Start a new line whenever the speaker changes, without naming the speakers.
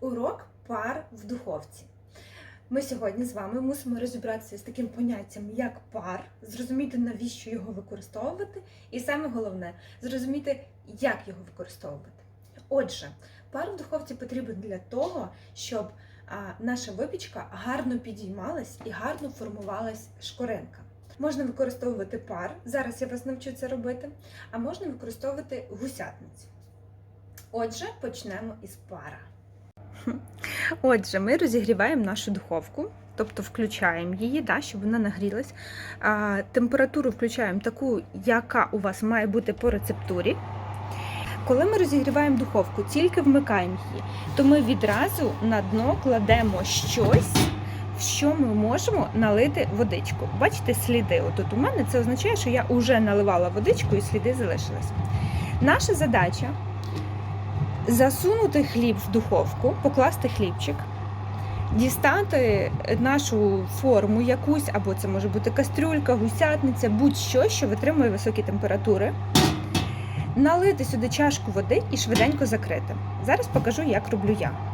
Урок пар в духовці. Ми сьогодні з вами мусимо розібратися з таким поняттям, як пар, зрозуміти, навіщо його використовувати, і саме головне зрозуміти, як його використовувати. Отже, пар в духовці потрібен для того, щоб наша випічка гарно підіймалась і гарно формувалась шкоринка. Можна використовувати пар, зараз я вас навчу це робити, а можна використовувати гусятницю. Отже, почнемо із пара. Отже, ми розігріваємо нашу духовку, тобто включаємо її, да, щоб вона нагрілась. А, температуру включаємо таку, яка у вас має бути по рецептурі. Коли ми розігріваємо духовку, тільки вмикаємо її, то ми відразу на дно кладемо щось, що ми можемо налити водичку. Бачите, сліди. Отут у мене це означає, що я вже наливала водичку і сліди залишились. Наша задача засунути хліб в духовку, покласти хлібчик, дістати нашу форму якусь, або це може бути кастрюлька, гусятниця, будь-що, що витримує високі температури. Налити сюди чашку води і швиденько закрити. Зараз покажу, як роблю я.